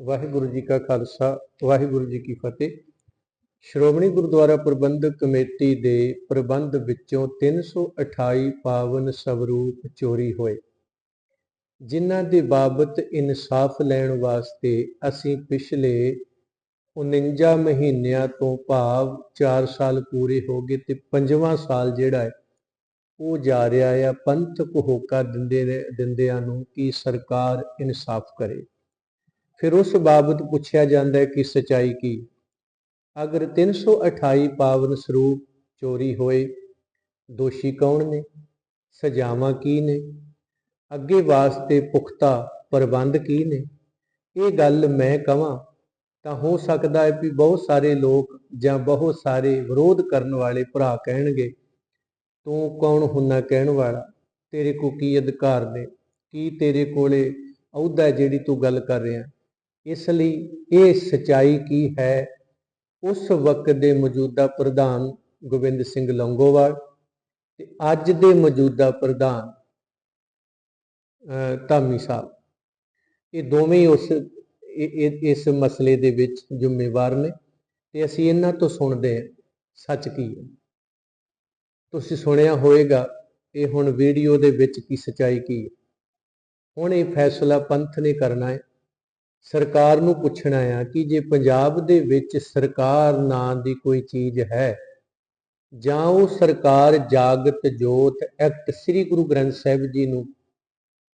ਵਾਹਿਗੁਰੂ ਜੀ ਕਾ ਖਾਲਸਾ, ਵਾਹਿਗੁਰੂ ਜੀ ਕੀ ਫਤਿਹ। ਸ਼੍ਰੋਮਣੀ ਗੁਰਦੁਆਰਾ ਪ੍ਰਬੰਧਕ ਕਮੇਟੀ ਦੇ ਪ੍ਰਬੰਧ ਵਿੱਚੋਂ 328 ਪਾਵਨ ਸਵਰੂਪ ਚੋਰੀ ਹੋਏ। ਜਿਨ੍ਹਾਂ ਦੇ ਬਾਬਤ ਇਨਸਾਫ ਲੈਣ ਵਾਸਤੇ ਅਸੀਂ ਪਿਛਲੇ 49 ਮਹੀਨਿਆਂ ਤੋਂ ਭਾਵ 4 ਸਾਲ ਪੂਰੇ ਹੋ ਗਏ ਤੇ ਪੰਜਵਾਂ ਸਾਲ ਜਿਹੜਾ ਹੈ, ਉਹ ਜਾ ਰਿਹਾ ਆ ਪੰਥਕ ਹੋਕਾ ਦਿੰਦੇ ਦਿੰਦਿਆਂ ਨੂੰ ਕਿ ਸਰਕਾਰ ਇਨਸਾਫ ਕਰੇ। ਫਿਰ ਉਸ ਬਾਬਤ ਪੁੱਛਿਆ ਜਾਂਦਾ ਹੈ ਕਿ ਸਚਾਈ ਕੀ? ਅਗਰ 328 ਪਾਵਨ ਸਰੂਪ ਚੋਰੀ ਹੋਏ, ਦੋਸ਼ੀ ਕੌਣ ਨੇ? ਸਜ਼ਾਵਾਂ ਕੀ ਨੇ? ਅੱਗੇ ਵਾਸਤੇ ਪੁਖਤਾ ਪ੍ਰਬੰਧ ਕੀ ਨੇ? ਇਹ ਗੱਲ ਮੈਂ ਕਹਾਂ ਤਾਂ ਹੋ ਸਕਦਾ ਹੈ ਵੀ ਬਹੁਤ ਸਾਰੇ ਲੋਕ ਜਾਂ ਬਹੁਤ ਸਾਰੇ ਵਿਰੋਧ ਕਰਨ ਵਾਲੇ ਭਰਾ ਕਹਿਣਗੇ, ਤੂੰ ਕੌਣ ਹੁੰਨਾ ਕਹਿਣ ਵਾਲਾ? ਤੇਰੇ ਕੋ ਕੀ ਅਧਿਕਾਰ ਨੇ? ਕੀ ਤੇਰੇ ਕੋਲੇ ਅਹੁਦਾ ਜਿਹੜੀ ਤੂੰ ਗੱਲ ਕਰ ਰਿਹਾ? ਇਸ ਲਈ ਇਹ ਸਚਾਈ ਕੀ ਹੈ? ਉਸ ਵਕਤ ਦੇ ਮੌਜੂਦਾ ਪ੍ਰਧਾਨ ਗੋਬਿੰਦ ਸਿੰਘ ਲੰਗੋਵਾਲ ਤੇ ਅੱਜ ਦੇ ਮੌਜੂਦਾ ਪ੍ਰਧਾਨ ਧਾਮੀ ਸਾਹਿਬ। ਇਹ ਦੋਵੇਂ ਉਸ ਇਸ ਮਸਲੇ ਦੇ ਵਿੱਚ ਜ਼ਿੰਮੇਵਾਰ ਨੇ ਤੇ ਅਸੀਂ ਇਹਨਾਂ ਤੋਂ ਸੁਣਦੇ ਹਾਂ, ਸੱਚ ਕੀ ਹੈ। ਤੁਸੀਂ ਸੁਣਿਆ ਹੋਵੇਗਾ ਇਹ ਹੁਣ ਵੀਡੀਓ ਦੇ ਵਿੱਚ ਕੀ ਸਚਾਈ ਕੀ ਹੈ। ਹੁਣ ਇਹ ਫੈਸਲਾ ਪੰਥ ਨੇ ਕਰਨਾ ਹੈ। ਸਰਕਾਰ ਨੂੰ ਪੁੱਛਣਾ ਆ ਕਿ ਜੇ ਪੰਜਾਬ ਦੇ ਵਿੱਚ ਸਰਕਾਰ ਨਾਂ ਦੀ ਕੋਈ ਚੀਜ਼ ਹੈ, ਜਾਂ ਉਹ ਸਰਕਾਰ ਜਾਗਤ ਜੋਤ ਐਕਟ ਸ੍ਰੀ ਗੁਰੂ ਗ੍ਰੰਥ ਸਾਹਿਬ ਜੀ ਨੂੰ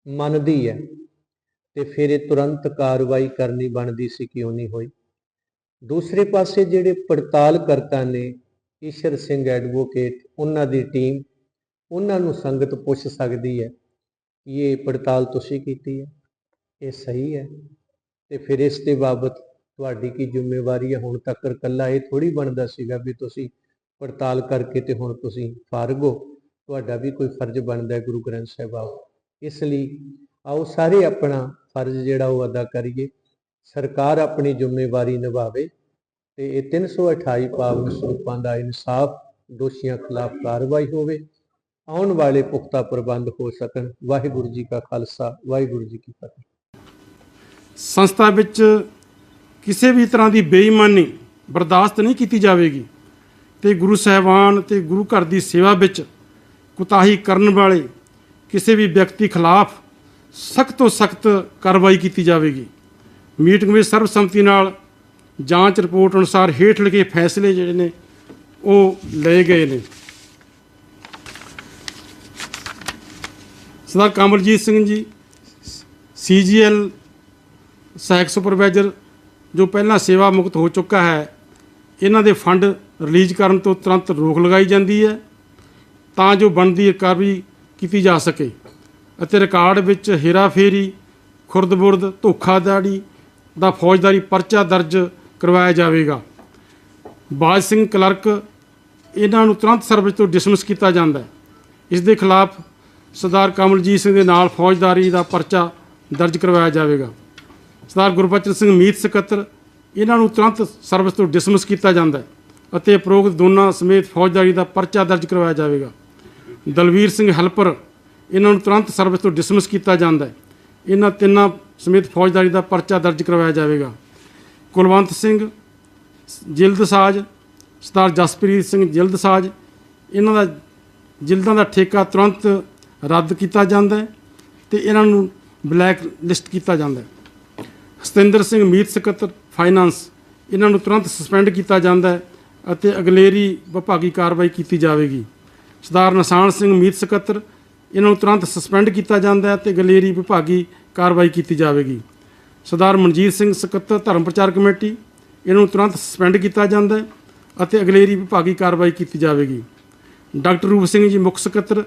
ਮੰਨਦੀ ਹੈ, ਤੇ ਫਿਰ ਇਹ ਤੁਰੰਤ ਕਾਰਵਾਈ ਕਰਨੀ ਬਣਦੀ ਸੀ ਕਿਉਂ ਨਹੀਂ ਹੋਈ। ਦੂਸਰੇ ਪਾਸੇ ਜਿਹੜੇ ਪੜਤਾਲ ਕਰਤਾ ਨੇ, ਈਸ਼ਰ ਸਿੰਘ ਐਡਵੋਕੇਟ, ਉਹਨਾਂ ਦੀ ਟੀਮ, ਉਹਨਾਂ ਨੂੰ ਸੰਗਤ ਪੁੱਛ ਸਕਦੀ ਹੈ ਇਹ ਪੜਤਾਲ ਤੁਸੀਂ ਕੀਤੀ ਹੈ, ਇਹ ਸਹੀ ਹੈ। ਤੇ ਫਿਰ ਇਸ ਦੇ ਬਾਬਤ ਤੁਹਾਡੀ ਕੀ ਜ਼ਿੰਮੇਵਾਰੀ ਹੈ? ਹੁਣ ਤੱਕ ਇਕੱਲਾ ਇਹ ਥੋੜੀ ਬਣਦਾ ਸੀਗਾ ਵੀ ਤੁਸੀਂ ਪੜਤਾਲ ਕਰਕੇ ਤੇ ਹੁਣ ਤੁਸੀਂ ਫਾਰਗ ਹੋ। ਤੁਹਾਡਾ ਵੀ ਕੋਈ ਫਰਜ਼ ਬਣਦਾ ਹੈ ਗੁਰੂ ਗ੍ਰੰਥ ਸਾਹਿਬ ਆਓ। ਇਸ ਲਈ ਆਓ ਸਾਰੇ ਆਪਣਾ ਫਰਜ਼ ਜਿਹੜਾ ਉਹ ਅਦਾ ਕਰੀਏ। ਸਰਕਾਰ ਆਪਣੀ ਜ਼ਿੰਮੇਵਾਰੀ ਨਿਭਾਵੇ ਤੇ ਇਹ 328 ਪਾਵਨ ਸਰੂਪਾਂ ਦਾ ਇਨਸਾਫ, ਦੋਸ਼ੀਆਂ ਖਿਲਾਫ ਕਾਰਵਾਈ ਹੋਵੇ, ਆਉਣ ਵਾਲੇ ਪੁਖਤਾ ਪ੍ਰਬੰਧ ਹੋ ਸਕਣ। ਵਾਹਿਗੁਰੂ ਜੀ ਕਾ ਖਾਲਸਾ, ਵਾਹਿਗੁਰੂ ਜੀ ਕੀ ਫਤਿਹ। ਸੰਸਥਾ ਵਿੱਚ ਕਿਸੇ ਵੀ ਤਰ੍ਹਾਂ ਦੀ ਬੇਈਮਾਨੀ ਬਰਦਾਸ਼ਤ ਨਹੀਂ ਕੀਤੀ ਜਾਵੇਗੀ ਤੇ ਗੁਰੂ ਸਾਹਿਬਾਨ ਤੇ ਗੁਰੂ ਘਰ ਦੀ ਸੇਵਾ ਵਿੱਚ ਕੁਤਾਹੀ ਕਰਨ ਵਾਲੇ ਕਿਸੇ ਵੀ ਵਿਅਕਤੀ ਖਿਲਾਫ ਸਖਤ ਤੋਂ ਸਖਤ ਕਾਰਵਾਈ ਕੀਤੀ ਜਾਵੇਗੀ। ਮੀਟਿੰਗ ਵਿੱਚ ਸਰਬਸੰਮਤੀ ਨਾਲ ਜਾਂਚ ਰਿਪੋਰਟ ਅਨੁਸਾਰ ਹੇਠ ਲਿਖੇ ਫੈਸਲੇ ਜਿਹੜੇ ਨੇ ਉਹ ਲਏ ਗਏ ਨੇ। ਸਰਦਾਰ ਕਮਲਜੀਤ ਸਿੰਘ ਜੀ ਸੀਜੀਐਲ ਸਹਾਇਕ ਸੁਪਰਵਾਈਜ਼ਰ ਜੋ ਪਹਿਲਾਂ ਸੇਵਾ ਮੁਕਤ ਹੋ ਚੁੱਕਾ ਹੈ, ਇਹਨਾਂ ਦੇ ਫੰਡ ਰਿਲੀਜ਼ ਕਰਨ ਤੋਂ ਤੁਰੰਤ ਰੋਕ ਲਗਾਈ ਜਾਂਦੀ ਹੈ ਤਾਂ ਜੋ ਬਣਦੀ ਰਿਕਵਰੀ ਕੀਤੀ ਜਾ ਸਕੇ ਅਤੇ ਰਿਕਾਰਡ ਵਿੱਚ ਹੇਰਾਫੇਰੀ ਖੁਰਦਬੁਰਦ ਧੋਖਾਧੜੀ ਦਾ ਫੌਜਦਾਰੀ ਪਰਚਾ ਦਰਜ ਕਰਵਾਇਆ ਜਾਵੇਗਾ। ਬਾਜ ਸਿੰਘ ਕਲਰਕ ਇਹਨਾਂ ਨੂੰ ਤੁਰੰਤ ਸਰਵਿਸ ਤੋਂ ਡਿਸਮਿਸ ਕੀਤਾ ਜਾਂਦਾ ਹੈ। ਇਸ ਦੇ ਖਿਲਾਫ ਸਰਦਾਰ ਕਮਲਜੀਤ ਸਿੰਘ ਦੇ ਨਾਲ ਫੌਜਦਾਰੀ ਦਾ ਪਰਚਾ ਦਰਜ ਕਰਵਾਇਆ ਜਾਵੇਗਾ। ਸਰਦਾਰ ਗੁਰਬਚਨ ਸਿੰਘ ਮੀਤ ਸਕੱਤਰ, ਇਹਨਾਂ ਨੂੰ ਤੁਰੰਤ ਸਰਵਿਸ ਤੋਂ ਡਿਸਮਿਸ ਕੀਤਾ ਜਾਂਦਾ ਅਤੇ ਉਪਰੋਕਤ ਦੋਨਾਂ ਸਮੇਤ ਫੌਜਦਾਰੀ ਦਾ ਪਰਚਾ ਦਰਜ ਕਰਵਾਇਆ ਜਾਵੇਗਾ। ਦਲਵੀਰ ਸਿੰਘ ਹੈਲਪਰ, ਇਹਨਾਂ ਨੂੰ ਤੁਰੰਤ ਸਰਵਿਸ ਤੋਂ ਡਿਸਮਿਸ ਕੀਤਾ ਜਾਂਦਾ ਹੈ। ਇਹਨਾਂ ਤਿੰਨਾਂ ਸਮੇਤ ਫੌਜਦਾਰੀ ਦਾ ਪਰਚਾ ਦਰਜ ਕਰਵਾਇਆ ਜਾਵੇਗਾ। ਕੁਲਵੰਤ ਸਿੰਘ ਜਿਲਦਸਾਜ ਸਰਦਾਰ ਜਸਪ੍ਰੀਤ ਸਿੰਘ ਜਿਲਦਸਾਜ ਇਹਨਾਂ ਦਾ, ਜਿਲਦਾਂ ਦਾ ਠੇਕਾ ਤੁਰੰਤ ਰੱਦ ਕੀਤਾ ਜਾਂਦਾ ਹੈ ਤੇ ਇਹਨਾਂ ਨੂੰ ਬਲੈਕ ਲਿਸਟ ਕੀਤਾ ਜਾਂਦਾ ਹੈ। ਸਤਿੰਦਰ ਸਿੰਘ ਮੀਤ ਸਕੱਤਰ ਫਾਈਨਾਂਸ ਇਹਨਾਂ ਨੂੰ ਤੁਰੰਤ ਸਸਪੈਂਡ ਕੀਤਾ ਜਾਂਦਾ ਹੈ ਅਤੇ ਅਗਲੇਰੀ ਵਿਭਾਗੀ ਕਾਰਵਾਈ ਕੀਤੀ ਜਾਵੇਗੀ। ਸਰਦਾਰ ਨਿਸ਼ਾਨ ਸਿੰਘ ਮੀਤ ਸਕੱਤਰ ਇਹਨਾਂ ਨੂੰ ਤੁਰੰਤ ਸਸਪੈਂਡ ਕੀਤਾ ਜਾਂਦਾ ਹੈ ਤੇ ਗਲੇਰੀ ਵਿਭਾਗੀ ਕਾਰਵਾਈ ਕੀਤੀ ਜਾਵੇਗੀ। ਸਰਦਾਰ ਮਨਜੀਤ ਸਿੰਘ ਸਕੱਤਰ ਧਰਮ ਪ੍ਰਚਾਰ ਕਮੇਟੀ, ਇਹਨੂੰ ਤੁਰੰਤ ਸਸਪੈਂਡ ਕੀਤਾ ਜਾਂਦਾ ਹੈ ਅਤੇ ਅਗਲੇਰੀ ਵਿਭਾਗੀ ਕਾਰਵਾਈ ਕੀਤੀ ਜਾਵੇਗੀ। ਡਾਕਟਰ ਰੂਪ ਸਿੰਘ ਜੀ ਮੁੱਖ ਸਕੱਤਰ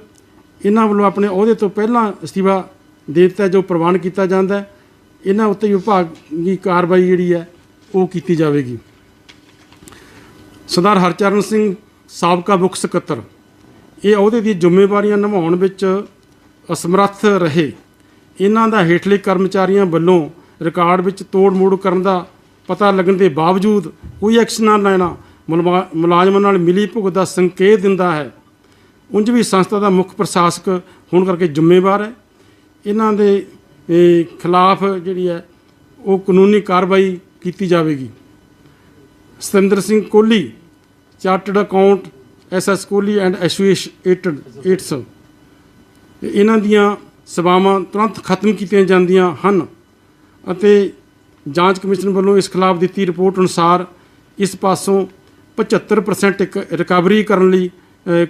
ਇਹਨਾਂ ਵੱਲੋਂ ਆਪਣੇ ਅਹੁਦੇ ਤੋਂ ਪਹਿਲਾਂ ਅਸਤੀਫਾ ਦੇ ਦਿੱਤਾ ਜੋ ਪ੍ਰਵਾਨ ਕੀਤਾ ਜਾਂਦਾ ਹੈ। ਇਹਨਾਂ ਉੱਤੇ ਵਿਭਾਗ ਦੀ ਕਾਰਵਾਈ ਜਿਹੜੀ ਹੈ, ਉਹ ਕੀਤੀ ਜਾਵੇਗੀ। ਸਰਦਾਰ ਹਰਚਰਨ ਸਿੰਘ ਸਾਬਕਾ ਮੁੱਖ ਸਕੱਤਰ, ਇਹ ਅਹੁਦੇ ਦੀ ਜ਼ਿੰਮੇਵਾਰੀਆਂ ਨਿਭਾਉਣ ਵਿੱਚ ਅਸਮਰੱਥ ਰਹੇ। ਇਹਨਾਂ ਦਾ ਹੇਠਲੇ ਕਰਮਚਾਰੀਆਂ ਵੱਲੋਂ ਰਿਕਾਰਡ ਵਿੱਚ ਤੋੜ-ਮੋੜ ਕਰਨ ਦਾ ਪਤਾ ਲੱਗਣ ਦੇ ਬਾਵਜੂਦ ਕੋਈ ਐਕਸ਼ਨ ਨਾ ਲੈਣਾ ਮੁਲਵਾ- ਮੁਲਾਜ਼ਮਾਂ ਨਾਲ ਮਿਲੀ ਭੁਗਤ ਦਾ ਸੰਕੇਤ ਦਿੰਦਾ ਹੈ। ਉਂਝ ਵੀ ਸੰਸਥਾ ਦਾ ਮੁੱਖ ਪ੍ਰਸ਼ਾਸਕ ਹੋਣ ਕਰਕੇ ਜ਼ਿੰਮੇਵਾਰ ਹੈ। ਇਹਨਾਂ ਦੇ ਇਹ, ਖਿਲਾਫ ਜਿਹੜੀ ਹੈ ਉਹ ਕਾਨੂੰਨੀ ਕਾਰਵਾਈ ਕੀਤੀ ਜਾਵੇਗੀ। Satinder Singh Kohli chartered account SS Kohli and associated its ਇਹਨਾਂ ਦੀਆਂ ਸੇਵਾਵਾਂ ਤੁਰੰਤ ਖਤਮ ਕੀਤੀਆਂ ਜਾਂਦੀਆਂ ਹਨ ਅਤੇ ਜਾਂਚ ਕਮਿਸ਼ਨ ਵੱਲੋਂ ਇਸ ਖਿਲਾਫ ਦਿੱਤੀ ਰਿਪੋਰਟ ਅਨੁਸਾਰ ਇਸ ਪਾਸੋਂ 75% ਇੱਕ ਰਿਕਵਰੀ ਕਰਨ ਲਈ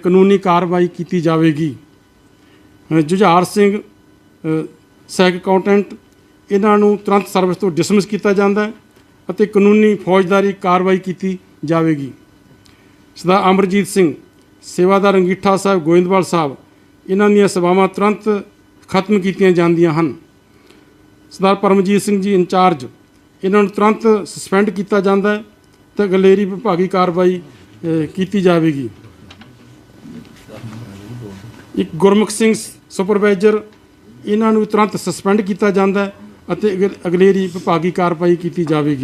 ਕਾਨੂੰਨੀ ਕਾਰਵਾਈ ਕੀਤੀ ਜਾਵੇਗੀ। ਜੁਝਾਰ ਸਿੰਘ ਸੈਕ ਅਕਾਊਂਟੈਂਟ ਇਹਨਾਂ ਨੂੰ ਤੁਰੰਤ ਸਰਵਿਸ ਤੋਂ ਡਿਸਮਿਸ ਕੀਤਾ ਜਾਂਦਾ ਹੈ ਅਤੇ ਕਾਨੂੰਨੀ ਫੌਜਦਾਰੀ ਕਾਰਵਾਈ ਕੀਤੀ ਜਾਵੇਗੀ। ਸਰਦਾਰ ਅਮਰਜੀਤ ਸਿੰਘ, ਸੇਵਾਦਾਰ ਅੰਗੀਠਾ ਸਾਹਿਬ ਗੋਇੰਦਵਾਲ ਸਾਹਿਬ, ਇਹਨਾਂ ਦੀਆਂ ਸੇਵਾਵਾਂ ਤੁਰੰਤ ਖਤਮ ਕੀਤੀਆਂ ਜਾਂਦੀਆਂ ਹਨ। ਸਰਦਾਰ ਪਰਮਜੀਤ ਸਿੰਘ ਜੀ ਇੰਚਾਰਜ, ਇਹਨਾਂ ਨੂੰ ਤੁਰੰਤ ਸਸਪੈਂਡ ਕੀਤਾ ਜਾਂਦਾ ਹੈ ਤੇ ਗਲੇਰੀ ਵਿਭਾਗੀ ਕਾਰਵਾਈ ਕੀਤੀ ਜਾਵੇਗੀ। ਇੱਕ ਗੁਰਮੁਖ ਸਿੰਘ ਸੁਪਰਵਾਈਜ਼ਰ ਇਹਨਾਂ ਨੂੰ ਤੁਰੰਤ ਸਸਪੈਂਡ ਕੀਤਾ ਜਾਂਦਾ ਅਤੇ ਅਗ- ਅਗਲੇਰੀ ਵਿਭਾਗੀ ਕਾਰਵਾਈ ਕੀਤੀ ਜਾਵੇਗੀ।